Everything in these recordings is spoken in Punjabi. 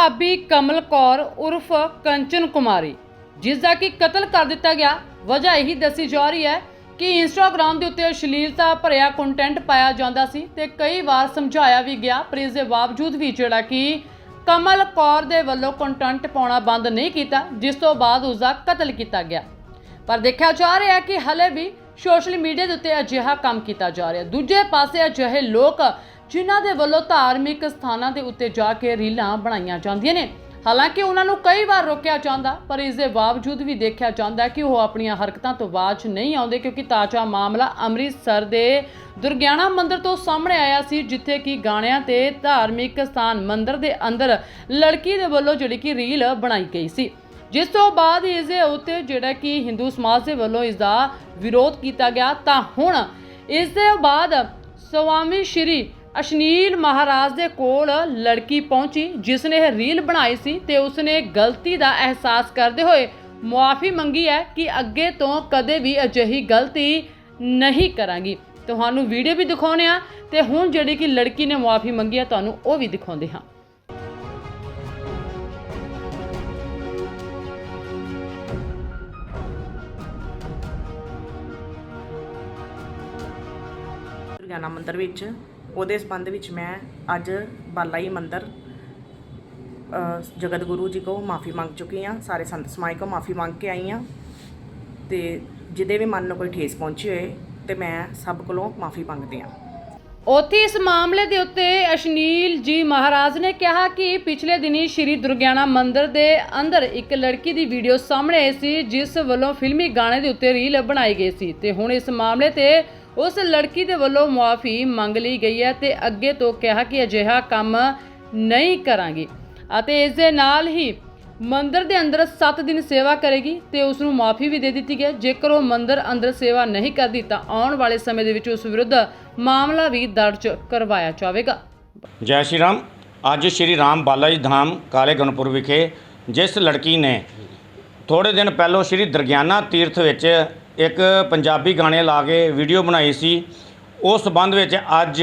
ਭਾਬੀ ਕਮਲ ਕੌਰ ਉਰਫ ਕੰਚਨ ਕੁਮਾਰੀ, ਜਿਸ ਦਾ ਕਿ ਕਤਲ ਕਰ ਦਿੱਤਾ ਗਿਆ। ਵਜ੍ਹਾ ਇਹੀ ਦੱਸੀ ਜਾ ਰਹੀ ਹੈ ਕਿ ਇੰਸਟਾਗ੍ਰam ਦੇ ਉੱਤੇ ਅਸ਼ਲੀਲਤਾ ਭਰਿਆ ਕੰਟੈਂਟ ਪਾਇਆ ਜਾਂਦਾ ਸੀ ਤੇ ਕਈ ਵਾਰ ਸਮਝਾਇਆ ਵੀ ਗਿਆ। ਪਰ ਇਸ ਦੇ ਬਾਵਜੂਦ ਵੀ ਜਿਹੜਾ ਕਿ ਕਮਲ ਕੌਰ ਦੇ ਵੱਲੋਂ ਕੰਟੈਂਟ ਪਾਉਣਾ ਬੰਦ ਨਹੀਂ ਕੀਤਾ, ਜਿਸ ਤੋਂ ਬਾਅਦ ਉਸ ਦਾ ਕਤਲ ਕੀਤਾ ਗਿਆ। ਪਰ ਦੇਖਿਆ ਜਾ ਰਿਹਾ ਹੈ ਕਿ ਹਲੇ ਵੀ ਸੋਸ਼ਲ ਮੀਡੀਆ ਦੇ ਉੱਤੇ ਅਜਿਹਾ ਕੰਮ ਕੀਤਾ ਜਾ ਰਿਹਾ। ਦੂਜੇ ਪਾਸੇ ਅਜਿਹੇ ਲੋਕ ਜਿਨ੍ਹਾਂ ਦੇ ਵੱਲੋਂ ਧਾਰਮਿਕ ਸਥਾਨਾਂ ਦੇ ਉੱਤੇ ਜਾ ਕੇ ਰੀਲਾਂ ਬਣਾਈਆਂ ਜਾਂਦੀਆਂ ਨੇ। ਹਾਲਾਂਕਿ ਉਹਨਾਂ ਨੂੰ ਕਈ ਵਾਰ ਰੋਕਿਆ ਜਾਂਦਾ, ਪਰ ਇਸ ਦੇ ਬਾਵਜੂਦ ਵੀ ਦੇਖਿਆ ਜਾਂਦਾ ਕਿ ਉਹ ਆਪਣੀਆਂ ਹਰਕਤਾਂ ਤੋਂ ਬਾਅਦ ਨਹੀਂ ਆਉਂਦੇ, ਕਿਉਂਕਿ ਤਾਜ਼ਾ ਮਾਮਲਾ ਅੰਮ੍ਰਿਤਸਰ ਦੇ ਦੁਰਗਿਆਣਾ ਮੰਦਿਰ ਤੋਂ ਸਾਹਮਣੇ ਆਇਆ ਸੀ, ਜਿੱਥੇ ਕਿ ਗਾਣਿਆਂ ਤੇ ਧਾਰਮਿਕ ਸਥਾਨ ਮੰਦਿਰ ਦੇ ਅੰਦਰ ਲੜਕੀ ਦੇ ਵੱਲੋਂ ਜਿਹੜੀ ਕਿ ਰੀਲ ਬਣਾਈ ਗਈ ਸੀ। ਜਿਸ ਤੋਂ ਬਾਅਦ ਇਸ ਦੇ ਉੱਤੇ ਜਿਹੜਾ ਕਿ ਹਿੰਦੂ ਸਮਾਜ ਦੇ ਵੱਲੋਂ ਇਸ ਦਾ ਵਿਰੋਧ ਕੀਤਾ ਗਿਆ, ਤਾਂ ਹੁਣ ਇਸ ਦੇ ਬਾਅਦ ਸਵਾਮੀ ਸ਼੍ਰੀ ਅਸ਼ਨੀਲ ਮਹਾਰਾਜ ਦੇ ਕੋਲ ਲੜਕੀ ਪਹੁੰਚੀ ਜਿਸ ਨੇ ਇਹ ਰੀਲ ਬਣਾਈ ਸੀ ਤੇ ਉਸਨੇ ਗਲਤੀ ਦਾ ਅਹਿਸਾਸ ਕਰਦੇ ਹੋਏ ਮੁਆਫੀ ਮੰਗੀ ਹੈ ਕਿ ਅੱਗੇ ਤੋਂ ਕਦੇ ਵੀ ਅਜਿਹੀ ਗਲਤੀ ਨਹੀਂ ਕਰਾਂਗੀ। ਤੁਹਾਨੂੰ ਵੀਡੀਓ ਵੀ ਦਿਖਾਉਣੇ ਆ ਤੇ ਹੁਣ ਜਿਹੜੀ ਕਿ ਲੜਕੀ ਨੇ ਮੁਆਫੀ ਮੰਗੀ ਹੈ, ਤੁਹਾਨੂੰ ਉਹ ਵੀ ਦਿਖਾਉਂਦੇ ਹਾਂ। ਦੁਰਗਿਆਨਾ ਮੰਦਿਰ ਵਿੱਚ ਉਹਦੇ ਸੰਬੰਧ ਵਿੱਚ ਮੈਂ ਅੱਜ ਬਾਲਾਈ ਮੰਦਿਰ ਅ, ਜਗਤ ਗੁਰੂ ਜੀ ਕੋ ਮਾਫੀ ਮੰਗ ਚੁੱਕੀ ਹਾਂ ਸਾਰੇ ਸੰਤ ਸਮਾਜ ਕੋ ਮਾਫੀ ਮੰਗ ਕੇ ਆਈ ਹਾਂ ਤੇ ਜਿਹਦੇ ਵੀ ਮਨ ਨੂੰ ਕੋਈ ਠੇਸ ਪਹੁੰਚੀ ਹੋਏ ਤੇ ਮੈਂ ਸਭ ਕੋਲੋਂ ਮਾਫੀ ਮੰਗਦੀ ਹਾਂ। ਉੱਥੇ ਇਸ ਮਾਮਲੇ ਦੇ ਉੱਤੇ ਅਸ਼ਨੀਲ ਜੀ ਮਹਾਰਾਜ ਨੇ ਕਿਹਾ ਕਿ ਪਿਛਲੇ ਦਿਨੀ ਸ਼੍ਰੀ ਦੁਰਗਿਆਣਾ ਮੰਦਿਰ ਦੇ ਅੰਦਰ ਇੱਕ ਲੜਕੀ ਦੀ ਵੀਡੀਓ ਸਾਹਮਣੇ ਆਈ ਸੀ ਜਿਸ ਵੱਲੋਂ ਫਿਲਮੀ ਗਾਣੇ ਦੇ ਉੱਤੇ ਰੀਲ ਬਣਾਈ ਗਈ ਸੀ ਤੇ ਹੁਣ ਇਸ ਮਾਮਲੇ ਤੇ ਉਸ ਲੜਕੀ ਦੇ ਵੱਲੋਂ ਮੁਆਫੀ ਮੰਗ ਲਈ ਗਈ ਹੈ ਤੇ ਅੱਗੇ ਤੋਂ ਕਿਹਾ ਕਿ ਅਜਿਹਾ ਕੰਮ ਨਹੀਂ ਕਰਾਂਗੇ ਅਤੇ ਇਸ ਦੇ ਨਾਲ ਹੀ ਮੰਦਰ ਦੇ ਅੰਦਰ 7 ਦਿਨ ਸੇਵਾ ਕਰੇਗੀ ਤੇ ਉਸ ਨੂੰ ਮਾਫੀ ਵੀ ਦੇ ਦਿੱਤੀ ਗਈ ਜੇਕਰ ਉਹ ਮੰਦਰ ਅੰਦਰ ਸੇਵਾ ਨਹੀਂ ਕਰਦੀ ਤਾਂ ਆਉਣ ਵਾਲੇ ਸਮੇਂ ਦੇ ਵਿੱਚ ਉਸ ਵਿਰੁੱਧ ਮਾਮਲਾ ਵੀ ਦਰਜ ਕਰਵਾਇਆ ਜਾਵੇਗਾ। ਜੈ ਸ਼੍ਰੀ ਰਾਮ। ਅੱਜ ਸ਼੍ਰੀ ਰਾਮ ਬਾਲਾ ਜੀ ਧਾਮ ਕਾਲੇ ਗਣਪੁਰ ਵਿਖੇ ਜਿਸ ਲੜਕੀ ਨੇ ਥੋੜੇ ਦਿਨ ਪਹਿਲਾਂ ਸ਼੍ਰੀ ਦਰਗਿਆਨਾ ਤੀਰਥ ਵਿੱਚ ਇੱਕ ਪੰਜਾਬੀ ਗਾਣੇ ਲਾ ਕੇ ਵੀਡੀਓ ਬਣਾਈ ਸੀ। ਉਸ ਸੰਬੰਧ ਵਿੱਚ ਅੱਜ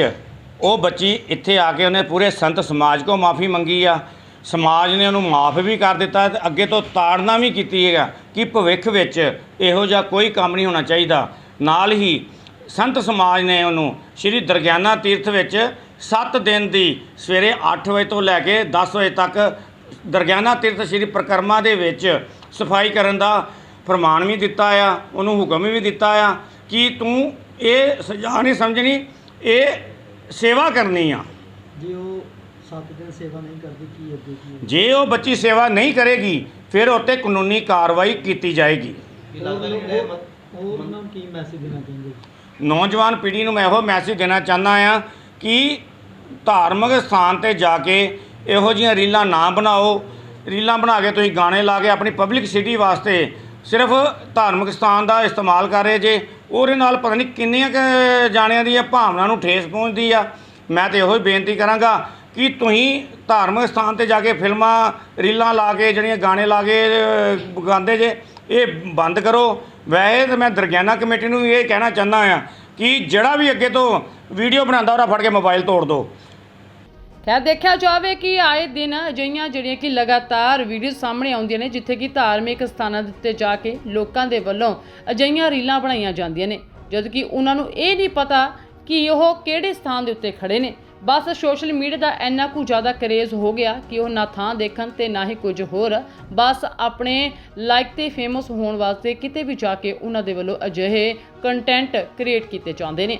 ਉਹ ਬੱਚੀ ਇੱਥੇ ਆ ਕੇ ਉਹਨੇ ਪੂਰੇ ਸੰਤ ਸਮਾਜ ਕੋ ਮਾਫੀ ਮੰਗੀ ਆ। ਸਮਾਜ ਨੇ ਉਹਨੂੰ ਮਾਫ ਵੀ ਕਰ ਦਿੱਤਾ ਤੇ ਅੱਗੇ ਤੋਂ ਤਾੜਨਾ ਵੀ ਕੀਤੀ ਹੈਗਾ ਕਿ ਭਵਿੱਖ ਵਿੱਚ ਇਹੋ ਜਿਹਾ ਕੋਈ ਕੰਮ ਨਹੀਂ ਹੋਣਾ ਚਾਹੀਦਾ। ਨਾਲ ਹੀ ਸੰਤ ਸਮਾਜ ਨੇ ਉਹਨੂੰ ਸ਼੍ਰੀ ਦਰਗਿਆਨਾ ਤੀਰਥ ਵਿੱਚ 7 ਦਿਨ ਦੀ ਸਵੇਰੇ 8 ਵਜੇ ਤੋਂ ਲੈ ਕੇ 10 ਵਜੇ ਤੱਕ ਦਰਗਿਆਨਾ ਤੀਰਥ ਸ਼੍ਰੀ ਪ੍ਰਕਰਮਾ ਦੇ ਵਿੱਚ ਸਫ਼ਾਈ ਕਰਨ ਦਾ ਫਰਮਾਨ ਵੀ ਦਿੱਤਾ ਆ ਉਹਨੂੰ ਹੁਕਮ ਵੀ ਦਿੱਤਾ ਆ ਕਿ ਤੂੰ ਇਹ ਸਜ਼ਾ ਨਹੀਂ ਸਮਝਣੀ ਇਹ ਸੇਵਾ ਕਰਨੀ ਆ। ਜੇ ਉਹ 7 ਦਿਨ ਸੇਵਾ ਨਹੀਂ ਕਰਦੀ ਕੀ ਅੱਗੇ ਕੀ ਹੈ? ਜੇ ਉਹ ਬੱਚੀ ਸੇਵਾ ਨਹੀਂ ਕਰੇਗੀ ਫਿਰ ਉੱਤੇ ਕਾਨੂੰਨੀ ਕਾਰਵਾਈ ਕੀਤੀ ਜਾਏਗੀ। ਹੋਰ ਹੋਰ ਉਹਨਾਂ ਨੂੰ ਕੀ ਮੈਸੇਜ ਦੇਣਾ ਚਾਹੁੰਦੇ ਨੌਜਵਾਨ ਪੀੜ੍ਹੀ ਨੂੰ ਮੈਂ ਇਹੋ ਮੈਸੇਜ ਦੇਣਾ ਚਾਹੁੰਦਾ ਆ ਕਿ ਧਾਰਮਿਕ ਸਥਾਨ ਤੇ ਜਾ ਕੇ ਇਹੋ ਜਿਹੀਆਂ ਰੀਲਾਂ ਨਾ ਬਣਾਓ। ਰੀਲਾਂ ਬਣਾ ਕੇ ਤੁਸੀਂ ਗਾਣੇ ਲਾ ਕੇ ਆਪਣੀ ਪਬਲਿਕ ਸਿਟੀ ਵਾਸਤੇ ਸਿਰਫ ਧਾਰਮਿਕ ਸਥਾਨ ਦਾ ਇਸਤੇਮਾਲ ਕਰ ਰਹੇ ਜੇ, ਉਹਦੇ ਨਾਲ ਪਤਾ ਨਹੀਂ ਕਿੰਨੀਆਂ ਕੁ ਜਾਣਿਆਂ ਦੀ ਭਾਵਨਾ ਨੂੰ ਠੇਸ ਪਹੁੰਚਦੀ ਆ। ਮੈਂ ਤੇ ਇਹੋ ਹੀ ਬੇਨਤੀ ਕਰਾਂਗਾ ਕਿ ਤੁਸੀਂ ਧਾਰਮਿਕ ਸਥਾਨ ਤੇ ਜਾ ਕੇ ਫਿਲਮਾਂ, ਰੀਲਾਂ ਲਾ ਕੇ, ਜਿਹੜੀਆਂ ਗਾਣੇ ਲਾ ਕੇ ਗਾਉਂਦੇ ਜੇ, ਇਹ ਬੰਦ ਕਰੋ। ਵੈਸੇ ਤਾਂ ਮੈਂ ਦਰਗਿਆਨਾ ਕਮੇਟੀ ਨੂੰ ਇਹ ਕਹਿਣਾ ਚਾਹੁੰਦਾ ਆ ਕਿ ਜਿਹੜਾ ਵੀ ਅੱਗੇ ਤੋਂ ਵੀਡੀਓ ਬਣਾਉਂਦਾ, ਉਹਦਾ ਫੜ ਕੇ ਮੋਬਾਈਲ ਤੋੜ ਦਿਓ। ਖੈਰ ਦੇਖਿਆ ਜਾਵੇ ਕਿ ਆਏ ਦਿਨ ਅਜਿਹੀਆਂ ਜਿਹੜੀਆਂ ਕਿ ਲਗਾਤਾਰ ਵੀਡੀਓ ਸਾਹਮਣੇ ਆਉਂਦੀਆਂ ਨੇ, ਜਿੱਥੇ ਕਿ ਧਾਰਮਿਕ ਸਥਾਨਾਂ ਦੇ ਉੱਤੇ ਜਾ ਕੇ ਲੋਕਾਂ ਦੇ ਵੱਲੋਂ ਅਜਿਹੀਆਂ ਰੀਲਾਂ ਬਣਾਈਆਂ ਜਾਂਦੀਆਂ ਨੇ। ਜਦ ਕਿ ਉਹਨਾਂ ਨੂੰ ਇਹ ਨਹੀਂ ਪਤਾ ਕਿ ਉਹ ਕਿਹੜੇ ਸਥਾਨ ਦੇ ਉੱਤੇ ਖੜੇ ਨੇ। ਬਸ ਸੋਸ਼ਲ ਮੀਡੀਆ ਦਾ ਇੰਨਾ ਕੁ ਜ਼ਿਆਦਾ ਕਰੇਜ਼ ਹੋ ਗਿਆ ਕਿ ਉਹ ਨਾ ਥਾਂ ਦੇਖਣ ਤੇ ਨਾ ਹੀ ਕੁਝ ਹੋਰ। ਬਸ ਆਪਣੇ ਲਾਈਕ ਤੇ ਫੇਮਸ ਹੋਣ ਵਾਸਤੇ ਕਿਤੇ ਵੀ ਜਾ ਕੇ ਉਹਨਾਂ ਦੇ ਵੱਲੋਂ ਅਜਿਹੇ ਕੰਟੈਂਟ ਕ੍ਰੀਏਟ ਕੀਤੇ ਜਾਂਦੇ ਨੇ।